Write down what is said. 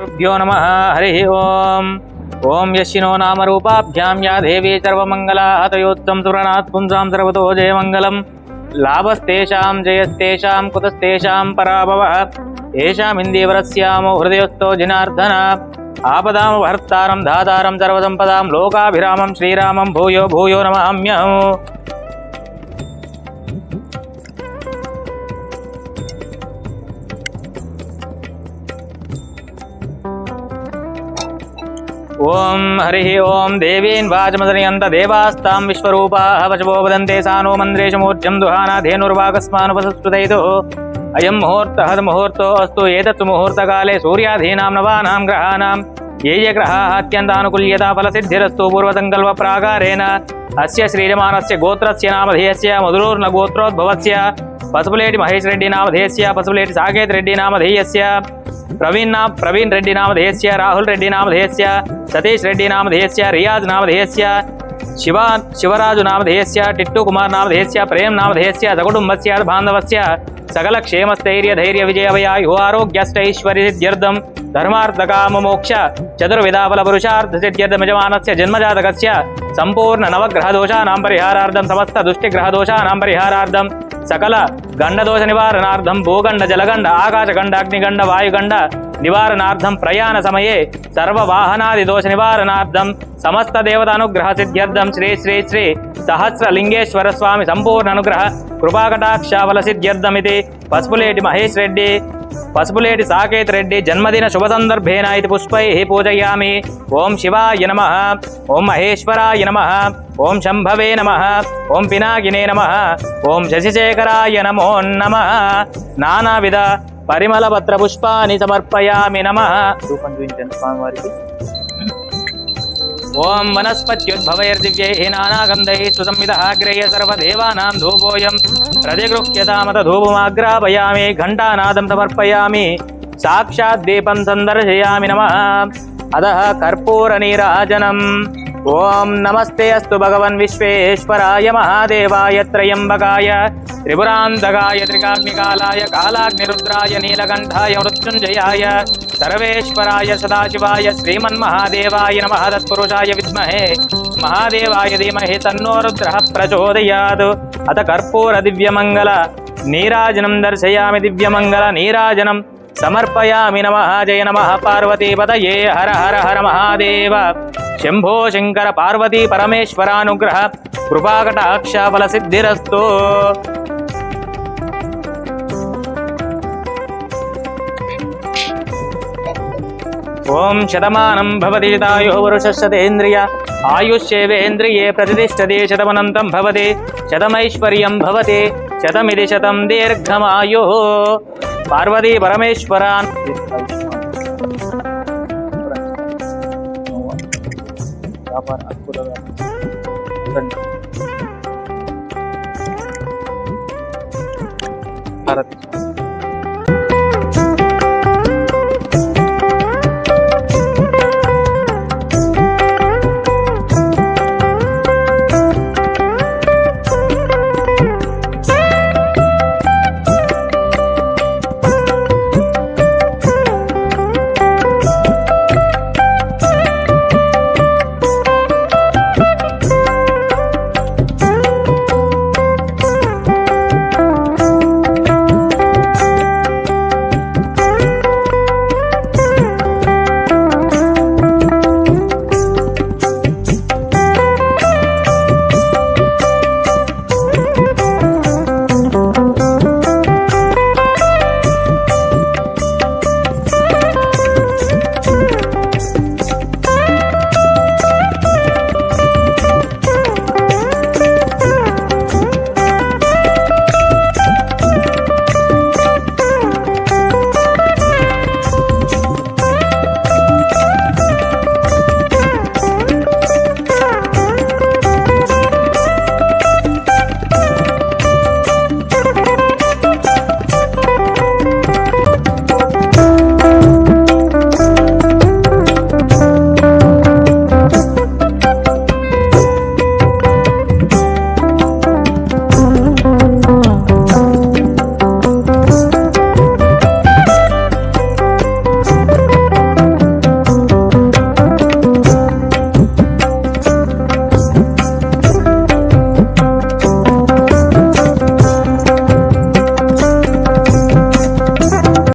గురుభ్యో నమ హరి ఓం. ఓం యశినో నామ రూపాభ్యాం యా దేవీ సర్వమంగళాహతయోత్తం సురణాత్ పుంసాం సర్వతో జయమంగళం. లాభస్తేషాం జయస్తేషాం కుతస్తేషాం పరాభవ. ఏషామిందీవరస్యామో హృదయస్థో జినార్దన. ఆపదాం భర్తారం ధాతారం సర్వసంపదాం లోకాభిరామం శ్రీరామం భూయో భూయో నమామ్యహం ఓం హరి ఓం దేవీన్ వాచమదనియంత దేవాస్తాం విశ్వరూపాः వచవో వదంతే సానో మంద్రేషు మూర్జం దుహానా ధేనుర్వాగస్మానుపసస్కృతైతో. అయం ముహూర్తः ముహూర్తో అస్తు ఏతత్తు ముహూర్తకాలే సూర్యాధీనాం నవానాం గ్రహాణాం ఏ ఏ గ్రహాः అత్యంతానుకూల్యతా ఫలసిద్ధిరస్తు పూర్వసంకల్ప ప్రాకారేణ అస్య శ్రీజమానస్య గోత్రస్య నామధేయస్య మధురూర్ణ గోత్రోద్భవస్య పసుపులేటి మహేష్ రెడ్డి నామధేయస్య పసుపులేటి సాకేత్ రెడ్డి నామధేయస్య. प्रवीण नाम, प्रवीण रेड्डी नामधेयस्य राहुल रेड्डी नामधेयस्य सतीश रेड्डी नामधेयस्य रियाज नामधेयस्य शिवा, शिवराजु नामधेयस्य टिट्टू कुमार नामधेयस्य प्रेम नामधेयस्य सकुटुम्बस्य बान्धवस्य सकलक्षेमस्थैर्यधैर्यविजयवयायु आरोग्यस्थैश्वर्यसिद्ध्यर्थं धर्मार्थकाममोक्ष चतुर्विधाफलपुरुषार्थसिद्ध्यर्थमिजमानस्य जन्मजातकस्य सम्पूर्णनवग्रहदोषाणां दोषा नाम परिहारार्थम సకల గండదోష నివారణార్థం భూగండ జలగండ ఆకాశగండ అగ్నిగండ వాయుగండ నివారణార్థం ప్రయాణ సమయే సర్వ వాహనాది దోష నివారణార్థం సమస్త దేవత అనుగ్రహ సిద్ధ్యర్థం. శ్రీ శ్రీ శ్రీ సహస్ర లింగేశ్వర స్వామి సంపూర్ణ అనుగ్రహ కృపాకటాక్షావల సిద్ధ్యర్థమితి పసుపులేటి మహేష్ రెడ్డి పసుపులేటి సాకేత్ రెడ్డి జన్మదిన శుభ సందర్భేన ఇది పుష్పై పూజయామి. ఓం శివాయ నమ. ఓం మహేశ్వరాయ నమ. ఓం శంభవే నమ. ఓం పినాకినే నమ. ఓం శశిశేఖరాయ నమో నమ. నానావిధ పరిమళ పత్ర పుష్పాన్ని సమర్పయామి నమ. రూపం చూపించండి స్వామివారికి. ఓం వనస్పత్యుద్భవైర్దివ్యైనానాగంధై సుసంహితగ్రహ్య సర్వదేవానాం ధూపోయం. ప్రతిగృహ్యతామత ధూపమాగ్రాపయామి ఘంటానాదం సమర్పయామి సాక్షాత్ దీపం సందర్శయామి నమ. అద కర్పూర నీరాజనం. ఓం నమస్తే అస్తు భగవన్ విశ్వేశ్వరాయ మహాదేవాయ త్రయంబకాయ త్రిపురాంతకాయ త్రికాగ్నికాలాయ కాలాగ్నిరుద్రాయ నీలకంఠాయ మృత్యుంజయాయ సర్వేశ్వరాయ సదాశివాయ శ్రీమన్మహాదేవాయ నమ. తత్పురుషాయ విద్మహే. మహాదేవాయ ధీమహే తన్నో తన్నోరుద్ర ప్రచోదయాదు అత కర్పూర దివ్యమంగళ నీరాజనం దర్శయామి దివ్యమంగళ నీరాజనం. సమర్పయామి నమ. జయ నమ. పార్వతీ పదయే హర హర హర మహాదేవ. శంభో శంకర పార్వతీ పరమేశ్వరానుగ్రహ. కృపాకటాక్షఫల సిద్ధిరస్తో ఓం శతమానం భవతి తాయో వరుషశతేంద్రియ ఆయుష్యేవేంద్రియే ప్రతిష్టది శతమనంతం భవతి. శతమైశ్వర్యం భవతి. శతమిది శతం దీర్ఘమాయు. పార్వతీ పరమేశ్వరాన్. భారత్